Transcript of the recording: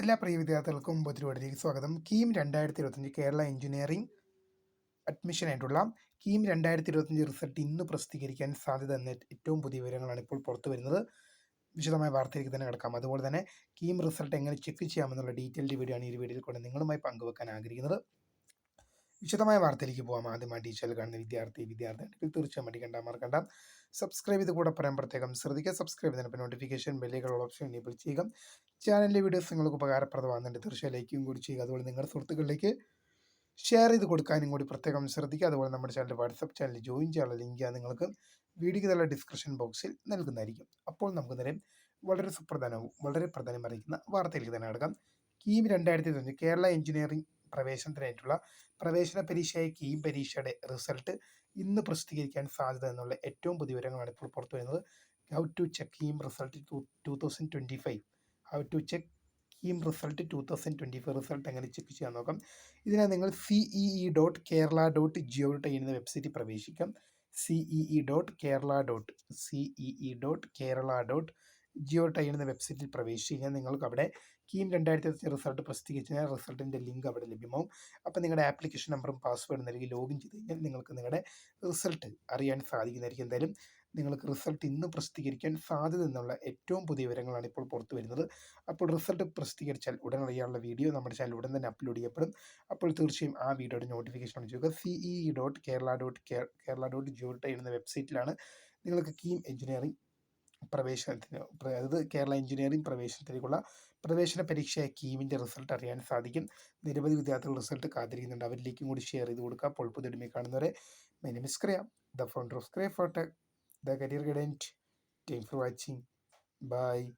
എല്ലാ പ്രിയ വിദ്യാർത്ഥികൾക്കും പൊതുവടിലേക്ക് സ്വാഗതം. കീം രണ്ടായിരത്തി ഇരുപത്തഞ്ച് കേരള എഞ്ചിനീയറിംഗ് അഡ്മിഷൻ അഡ്മിഷനായിട്ടുള്ള കീം രണ്ടായിരത്തി ഇരുപത്തഞ്ച് റിസൾട്ട് ഇന്ന് പ്രസിദ്ധീകരിക്കാൻ സാധ്യത എന്ന ഏറ്റവും പുതിയ വിവരങ്ങളാണ് ഇപ്പോൾ പുറത്തു വരുന്നത്. വിശദമായ വാർത്തയിലേക്ക് തന്നെ കിടക്കാം. അതുപോലെ തന്നെ കീം റിസൾട്ട് എങ്ങനെ ചെക്ക് ചെയ്യാമെന്നുള്ള ഡീറ്റെയിൽഡ് വീഡിയോ ആണ് ഈ വീഡിയോയിൽ കൊണ്ട് നിങ്ങളുമായി പങ്കുവെക്കാൻ ആഗ്രഹിക്കുന്നത്. വിശദമായ വാർത്തയിലേക്ക് പോകാം ആദ്യമായി ടീച്ചറിൽ കാണുന്ന വിദ്യാർത്ഥി വിദ്യാർത്ഥി തീർച്ചയായും മടിക്കണ്ട മറക്കണ്ട. സബ്സ്ക്രൈബ് ചെയ്ത് കൂടെ പറയാൻ പ്രത്യേകം ശ്രദ്ധിക്കുക. സബ്സ്ക്രൈബ് ചെയ്തതിനൊപ്പം നോട്ടിഫിക്കേഷൻ ബെല്ലുകൾ ഓപ്ഷൻ എനേബിൾ ചെയ്യുക. ചാനലിലെ വീഡിയോസ് നിങ്ങൾക്ക് ഉപകാരപ്രദമാകുന്നുണ്ട് തീർച്ചയായും ലൈക്കും കൂടി ചെയ്യുക. അതുപോലെ നിങ്ങളുടെ സുഹൃത്തുക്കളിലേക്ക് ഷെയർ ചെയ്ത് കൊടുക്കാനും കൂടി പ്രത്യേകം ശ്രദ്ധിക്കുക. അതുപോലെ നമ്മുടെ ചാനൽ വാട്സപ്പ് ചാനൽ ജോയിൻ ചെയ്യാനുള്ള ലിങ്ക് നിങ്ങൾക്ക് വീഡിയോയ്ക്ക് നല്ല ഡിസ്ക്രിപ്ഷൻ ബോക്സിൽ നൽകുന്നതായിരിക്കും. അപ്പോൾ നമുക്ക് നേരെ വളരെ സുപ്രധാനവും വളരെ പ്രധാനം അറിയിക്കുന്ന വാർത്തയിലേക്ക് തന്നെ നടക്കാം കീം രണ്ടായിരത്തി ഇരുപത്തി കേരള എഞ്ചിനീയറിംഗ് പ്രവേശനത്തിനായിട്ടുള്ള പ്രവേശന പരീക്ഷയായ കീം പരീക്ഷയുടെ റിസൾട്ട് ഇന്ന് പ്രസിദ്ധീകരിക്കാൻ സാധ്യത എന്നുള്ള ഏറ്റവും പുതിയ വിവരങ്ങളാണ് ഇപ്പോൾ പുറത്തു വരുന്നത് how to check KEAM result two two thousand twenty five how to check KEAM result two thousand twenty four result എങ്ങനെ ചെക്ക് ചെയ്യാൻ നോക്കാം. ഇതിനായി നിങ്ങൾ CEE dot Kerala dot gov dot എന്ന വെബ്സൈറ്റിൽ പ്രവേശിക്കാം. CEE dot Kerala dot CEE dot Kerala dot gov tie എന്ന വെബ്സൈറ്റിൽ പ്രവേശിച്ച് നിങ്ങൾക്ക് അവിടെ കീം രണ്ടായിരത്തി ഇരുപത്തി റിസൾട്ട് പ്രസിദ്ധീകരിച്ച് കഴിഞ്ഞാൽ റിസൾട്ടിന്റെ ലിങ്ക് അവിടെ ലഭ്യമാവും. അപ്പോൾ നിങ്ങളുടെ ആപ്ലിക്കേഷൻ നമ്പറും പാസ്വേഡും നൽകി ലോഗിൻ ചെയ്ത് കഴിഞ്ഞാൽ നിങ്ങൾക്ക് നിങ്ങളുടെ റിസൾട്ട് അറിയാൻ സാധിക്കുന്നതായിരിക്കും എന്തായാലും. നിങ്ങൾക്ക് റിസൾട്ട് ഇന്ന് പ്രസിദ്ധീകരിക്കാൻ സാധ്യത എന്നുള്ള ഏറ്റവും പുതിയ വിവരങ്ങളാണ് ഇപ്പോൾ പുറത്തു വരുന്നത്. അപ്പോൾ റിസൾട്ട് പ്രസിദ്ധീകരിച്ചാൽ ഉടൻ അറിയാനുള്ള വീഡിയോ നമ്മുടെ ചാനൽ ഉടൻ തന്നെ അപ്ലോഡ് ചെയ്യപ്പെടും. അപ്പോൾ തീർച്ചയായും ആ വീഡിയോയുടെ നോട്ടിഫിക്കേഷൻ ഓൺ ചെയ്യുക. CE dot Kerala dot Kerala dot gov tie എന്ന വെബ്സൈറ്റിലാണ് നിങ്ങൾക്ക് കീം എഞ്ചിനീയറിംഗ് പ്രവേശനത്തിന് അതായത് കേരള എഞ്ചിനീയറിംഗ് പ്രവേശനത്തിലേക്കുള്ള പ്രവേശന പരീക്ഷയായ കീമിന്റെ റിസൾട്ട് അറിയാൻ സാധിക്കും. നിരവധി വിദ്യാർത്ഥികൾ റിസൾട്ട് കാത്തിരിക്കുന്നുണ്ട്. അവരിലേക്കും കൂടി ഷെയർ ചെയ്ത് കൊടുക്കുക അപ്പോൾ കാണുന്നവരെ മെനിമിസ്ക്രിയ ദ ഫൗണ്ടർ ഓഫ് സ്ക്രേ the career guidance. Thanks for watching. Bye.